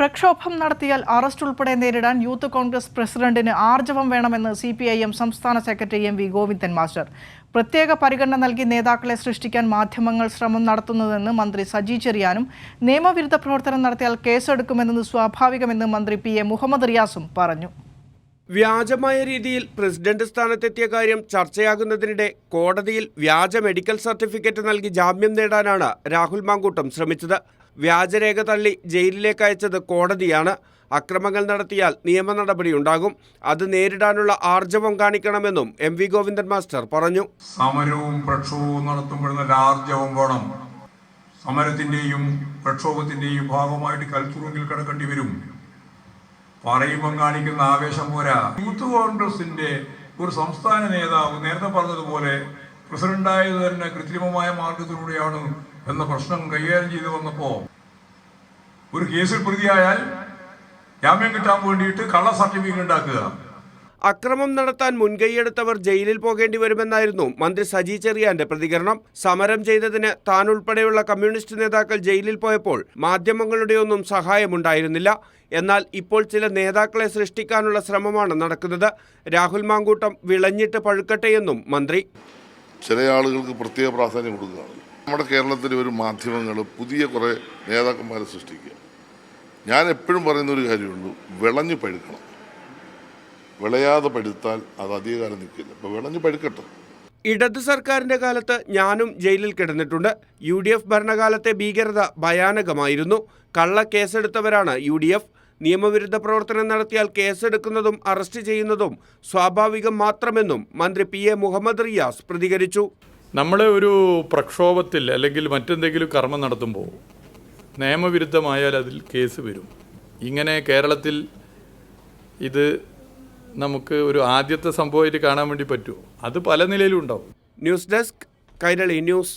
പ്രക്ഷോഭം നടത്തിയാൽ അറസ്റ്റ് ഉൾപ്പെടെ നേരിടാൻ യൂത്ത് കോൺഗ്രസ് പ്രസിഡന്റിന് ആർജവം വേണമെന്ന് സി പി ഐ എം സംസ്ഥാന secretary M V Govindan master. പ്രത്യേക പരിഗണന നൽകി നേതാക്കളെ സൃഷ്ടിക്കാൻ മാധ്യമങ്ങൾ ശ്രമം നടത്തുന്നതെന്ന് മന്ത്രി സജി ചെറിയാനും നിയമവിരുദ്ധ പ്രവർത്തനം നടത്തിയാൽ കേസെടുക്കുമെന്നത് സ്വാഭാവികമെന്ന് മന്ത്രി പി എ മുഹമ്മദ് റിയാസും പറഞ്ഞു. വ്യാജമായ രീതിയിൽ പ്രസിഡന്റ് സ്ഥാനത്തെത്തിയ കാര്യം ചർച്ചയാകുന്നതിനിടെ കോടതിയിൽ വ്യാജ മെഡിക്കൽ സർട്ടിഫിക്കറ്റ് നൽകി ജാമ്യം നേടാനാണ് രാഹുൽ മാങ്കൂട്ടം ശ്രമിച്ചത്. വ്യാജരേഖ തള്ളി ജയിലിലേക്ക് അയച്ചത് കോടതിയാണ്. അക്രമങ്ങൾ നടത്തിയാൽ നിയമ നടപടിയുണ്ടാകും. അത് നേരിടാനുള്ള ആർജവം കാണിക്കണമെന്നും എം വി ഗോവിന്ദൻ മാസ്റ്റർ പറഞ്ഞു. സമരവും പ്രക്ഷോഭവും നടത്തുമ്പോഴുന്ന ആർജവം വേണം. സമരത്തിന്റെയും പ്രക്ഷോഭത്തിന്റെയും ഭാഗമായിട്ട് കൽത്തുറുങ്കിൽ കിടക്കേണ്ടി വരും. പറയുമ്പം കാണിക്കുന്ന ആവേശം പോരാ. യൂത്ത് കോൺഗ്രസിന്റെ ഒരു സംസ്ഥാന നേതാവ് നേരത്തെ പറഞ്ഞതുപോലെ പ്രസിഡന്റായത് തന്നെ കൃത്രിമമായ മാർഗത്തിലൂടെയാണ് എന്ന പ്രശ്നം കൈകാര്യം ചെയ്തു വന്നപ്പോ ഒരു കേസിൽ പ്രതിയായാൽ ജാമ്യം കിട്ടാൻ വേണ്ടിയിട്ട് കള്ള സർട്ടിഫിക്കറ്റ് ഉണ്ടാക്കുക. അക്രമം നടത്താൻ മുൻകൈയെടുത്തവർ ജയിലിൽ പോകേണ്ടി വരുമെന്നായിരുന്നു മന്ത്രി സജി ചെറിയാന്റെ പ്രതികരണം. സമരം ചെയ്തതിന് താൻ ഉൾപ്പെടെയുള്ള കമ്മ്യൂണിസ്റ്റ് നേതാക്കൾ ജയിലിൽ പോയപ്പോൾ മാധ്യമങ്ങളുടെയൊന്നും സഹായമുണ്ടായിരുന്നില്ല. എന്നാൽ ഇപ്പോൾ ചില നേതാക്കളെ സൃഷ്ടിക്കാനുള്ള ശ്രമമാണ് നടക്കുന്നത്. രാഹുൽ മാങ്കൂട്ടം വിളഞ്ഞിട്ട് പഴുക്കട്ടെയെന്നും മന്ത്രി. ചില ആളുകൾക്ക് പ്രത്യേക പ്രാധാന്യം കൊടുക്കുകയാണ്. നമ്മുടെ കേരളത്തിലെ ഒരു മാധ്യമങ്ങൾ പുതിയ കുറേ നേതാക്കന്മാരെ സൃഷ്ടിക്കുക. ഞാൻ എപ്പോഴും പറയുന്ന ഒരു കാര്യമുള്ളൂ വിളഞ്ഞു പഴുക്കണം. വിളയാതെ പഴുത്താൽ അത് അധികകാലം നിൽക്കില്ല. അപ്പോൾ വിളഞ്ഞു പഴുക്കട്ടെ. ഇടത് സർക്കാരിന്റെ കാലത്ത് ഞാനും ജയിലിൽ കിടന്നിട്ടുണ്ട്. യു ഡി എഫ് ഭരണകാലത്തെ ഭീകരത ഭയാനകമായിരുന്നു. കള്ള കേസെടുത്തവരാണ് യു ഡി എഫ്. നിയമവിരുദ്ധ പ്രവർത്തനം നടത്തിയാൽ കേസെടുക്കുന്നതും അറസ്റ്റ് ചെയ്യുന്നതും സ്വാഭാവികം മാത്രമെന്നും മന്ത്രി പി എ മുഹമ്മദ് റിയാസ് പ്രതികരിച്ചു. നമ്മളെ ഒരു പ്രക്ഷോഭത്തിൽ അല്ലെങ്കിൽ മറ്റെന്തെങ്കിലും കർമ്മം നടത്തുമ്പോൾ നിയമവിരുദ്ധമായാൽ അതിൽ കേസ് വരും. ഇങ്ങനെ കേരളത്തിൽ ഇത് നമുക്ക് ഒരു ആദ്യത്തെ സംഭവമായിട്ട് കാണാൻ വേണ്ടി പറ്റുമോ? അത് പല നിലയിലും ഉണ്ടാവും. News desk Kairali news.